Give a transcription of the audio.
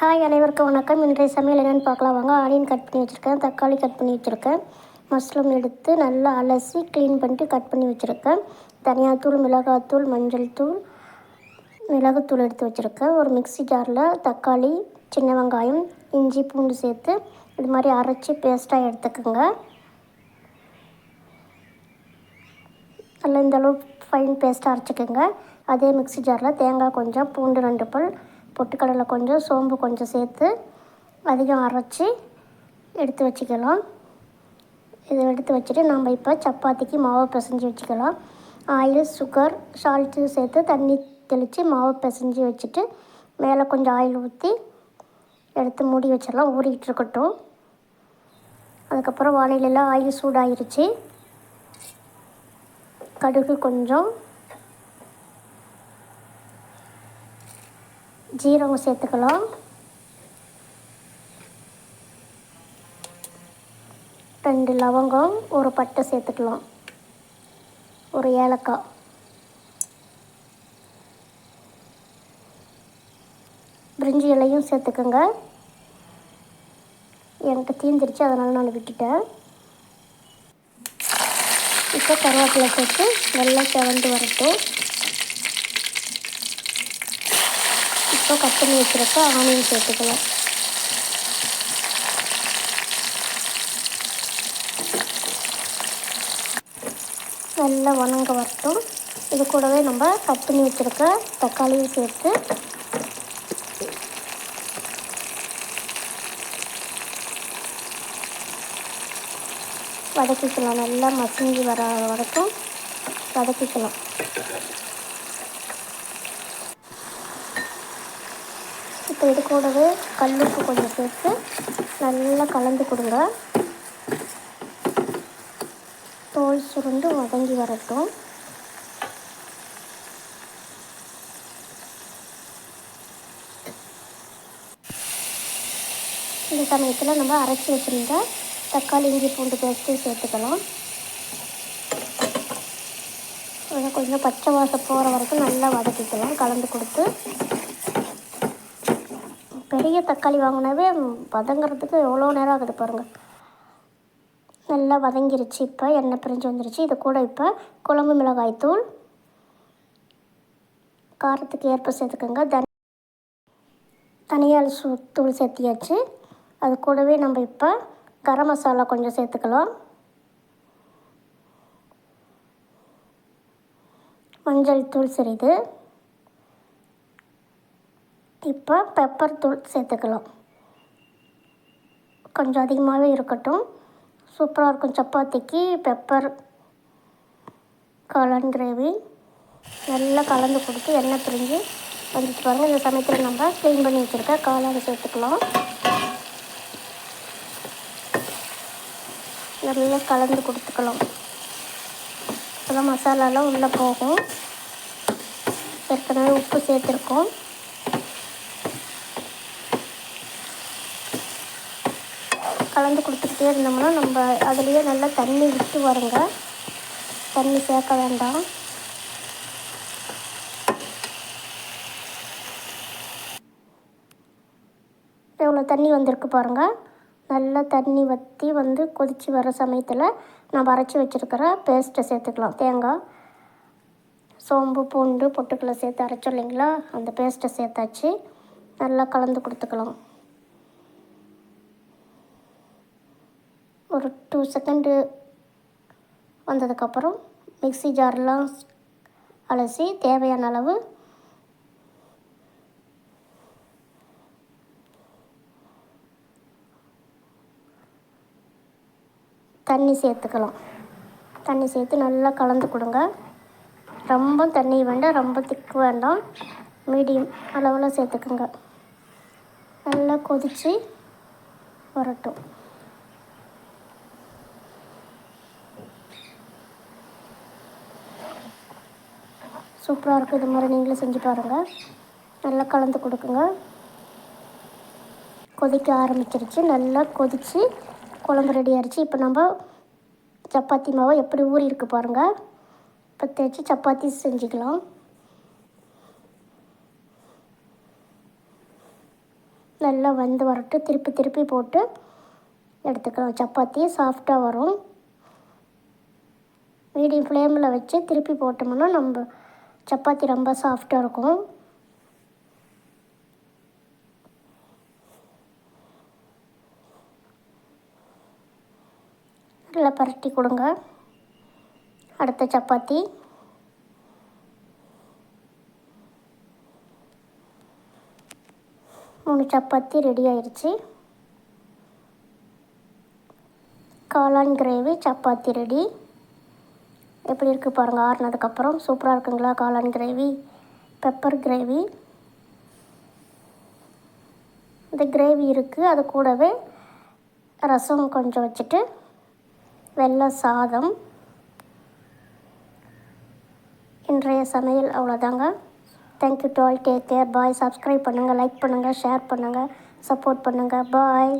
Hi அனைவருக்கும் வணக்கம். இன்றைய சமையல் என்னென்னு பார்க்கலாம். வாங்க ஆனியன் கட் பண்ணி வச்சுருக்கேன். தக்காளி கட் பண்ணி வச்சுருக்கேன். மஷ்ரூம் எடுத்து நல்லா அலசி க்ளீன் பண்ணிட்டு கட் பண்ணி வச்சுருக்கேன். தனியாத்தூள் மிளகாத்தூள் மஞ்சள் தூள் மிளகுத்தூள் எடுத்து வச்சுருக்கேன். ஒரு மிக்ஸி ஜாரில் தக்காளி சின்ன வெங்காயம் இஞ்சி பூண்டு சேர்த்து இது மாதிரி அரைச்சி பேஸ்ட்டாக எடுத்துக்கோங்க. நல்லா இந்த அளவு ஃபைன் பேஸ்ட்டாக அரைச்சிக்கோங்க. அதே மிக்ஸி ஜாரில் தேங்காய் கொஞ்சம் பூண்டு ரெண்டு பல் பொட்டுக்கடலை கொஞ்சம் சோம்பு கொஞ்சம் சேர்த்து அதிகம் அரைச்சி எடுத்து வச்சுக்கலாம். இதை எடுத்து வச்சுட்டு நம்ம இப்போ சப்பாத்திக்கு மாவை பிசைஞ்சு வச்சுக்கலாம். ஆயில் சுகர் சால்ட்டு சேர்த்து தண்ணி தெளித்து மாவு பிசைஞ்சு வச்சுட்டு மேலே கொஞ்சம் ஆயில் ஊற்றி எடுத்து மூடி வச்சிடலாம். ஊறிக்கிட்டு இருக்கட்டும். அதுக்கப்புறம் வானிலையில் ஆயில் சூடாயிருச்சு. கடுகு கொஞ்சம். ஜீரகம் சேர்த்துக்கலாம். ரெண்டு லவங்கம் ஒரு பட்டை சேர்த்துக்கலாம். ஒரு ஏலக்காய். பிரிஞ்சி இலையும் சேர்த்துக்கோங்க. எனக்கு தீந்துருச்சு அதனால் நான் விட்டுட்டேன். இப்போ கருவேப்பிலை சேர்த்து நல்லா செவந்து வரட்டும். இப்போ கட் பண்ணி வச்சுருக்க ஆனியன் சேர்த்துக்கலாம். நல்லா வணங்க வரட்டும். இது கூடவே நம்ம கட் பண்ணி வச்சுருக்க தக்காளியும் சேர்த்து வதக்கிக்கலாம். நல்லா மசிஞ்சு வர வரைக்கும் வதக்கிக்கலாம். இப்போ இது கூடவே கல்லுப்பு கொஞ்சம் சேர்த்து நல்லா கலந்து கொடுங்க. தோல் சுருண்டு வதங்கி வரட்டும். இந்த சமயத்தில் நம்ம அரைச்சி வச்சுருந்த தக்காளி இஞ்சி பூண்டு பேஸ்ட்டு சேர்த்துக்கலாம். கொஞ்சம் பச்சை வாசம் போகிற வரைக்கும் நல்லா வதக்கிக்கலாம் கலந்து கொடுத்து. பெரிய தக்காளி வாங்கினாவே வதங்கிறதுக்கு எவ்வளோ நேரம் ஆகுது பாருங்கள் நல்லா வதங்கிருச்சு. இப்போ எண்ணெய் பிரிஞ்சு வந்துருச்சு. இது கூட இப்போ குழம்பு மிளகாய் தூள் காரத்துக்கு ஏற்ப சேர்த்துக்கோங்க. தனி தனியால் சூ தூள் சேர்த்தியாச்சு. அது கூடவே நம்ம இப்போ கரம் மசாலா கொஞ்சம் சேர்த்துக்கலாம். மஞ்சள் தூள் சிறிது. இப்போ பெப்பர் தூள் சேர்த்துக்கலாம். கொஞ்சம் அதிகமாகவே இருக்கட்டும். சூப்பராக இருக்கும் சப்பாத்திக்கு பெப்பர் காளான் கிரேவி நல்லா கலந்து கொடுத்து எண்ணெய் பிரிஞ்சு வந்துட்டு பாருங்கள் இந்த சமயத்தில் நம்ம க்ளீன் பண்ணி வச்சுருக்க காளான் சேர்த்துக்கலாம். நல்லா கலந்து கொடுத்துக்கலாம். அப்போதான் மசாலாலாம் உள்ளே போகும். ஏற்கனவே உப்பு சேர்த்துருக்கோம். கலந்து கொடுத்துக்கிட்டே இருந்தோம்னா நம்ம அதுலேயே நல்லா தண்ணி விட்டு வருங்க. தண்ணி சேர்க்க வேண்டாம். எவ்வளோ தண்ணி வந்திருக்கு பாருங்கள் நல்லா தண்ணி வற்றி வந்து கொதித்து வர சமயத்தில் நம்ம அரைச்சி வச்சுருக்கிற பேஸ்ட்டை சேர்த்துக்கலாம். தேங்காய் சோம்பு பூண்டு பொட்டுக்களை சேர்த்து அரைச்சோம் இல்லைங்களா? அந்த பேஸ்ட்டை சேர்த்தாச்சு. நல்லா கலந்து கொடுத்துக்கலாம் ஒரு டூ செகண்டு வந்ததுக்கப்புறம் மிக்ஸி ஜார்லாம் அலசி தேவையான அளவு தண்ணி சேர்த்துக்கலாம். தண்ணி சேர்த்து நல்லா கலந்து கொடுங்க. ரொம்ப தண்ணி வேண்டாம் ரொம்ப திக்கு வேண்டாம். மீடியம் அளவில் சேர்த்துக்குங்க. நல்லா கொதித்து வரட்டும். சூப்பராக இருக்குது இது மாதிரி நீங்களும் செஞ்சு பாருங்கள் நல்லா கலந்து கொடுக்குங்க. கொதிக்க ஆரம்பிச்சிருச்சு. நல்லா கொதித்து குழம்பு ரெடி ஆயிடுச்சு இப்போ நம்ம சப்பாத்தி மாவை எப்படி ஊறி இருக்கு பாருங்கள் இப்போ தேய்ச்சி சப்பாத்தி செஞ்சுக்கலாம். நல்லா வந்து வரட்டு திருப்பி திருப்பி போட்டு எடுத்துக்கலாம். சப்பாத்தி சாஃப்டாக வரும். மீடியம் ஃப்ளேமில் வச்சு திருப்பி போட்டோம்னா நம்ம சப்பாத்தி ரொம்ப சாஃப்டாக இருக்கும். நல்லா பரட்டி கொடுங்க. அடுத்த சப்பாத்தி. மூணு சப்பாத்தி ரெடி ஆயிடுச்சு காளான் கிரேவி சப்பாத்தி ரெடி எப்படி இருக்குது பாருங்கள் ஆறுனதுக்கப்புறம் சூப்பராக இருக்குங்களா காளான் கிரேவி பெப்பர் கிரேவி இந்த கிரேவி இருக்குது அது கூடவே ரசம் கொஞ்சம் வச்சுட்டு வெள்ளை சாதம். இன்றைய சமையல் அவ்வளோதாங்க. Thank you to all take care bye subscribe பண்ணுங்கள் லைக் பண்ணுங்கள் ஷேர் பண்ணுங்கள் சப்போர்ட் பண்ணுங்கள் பாய்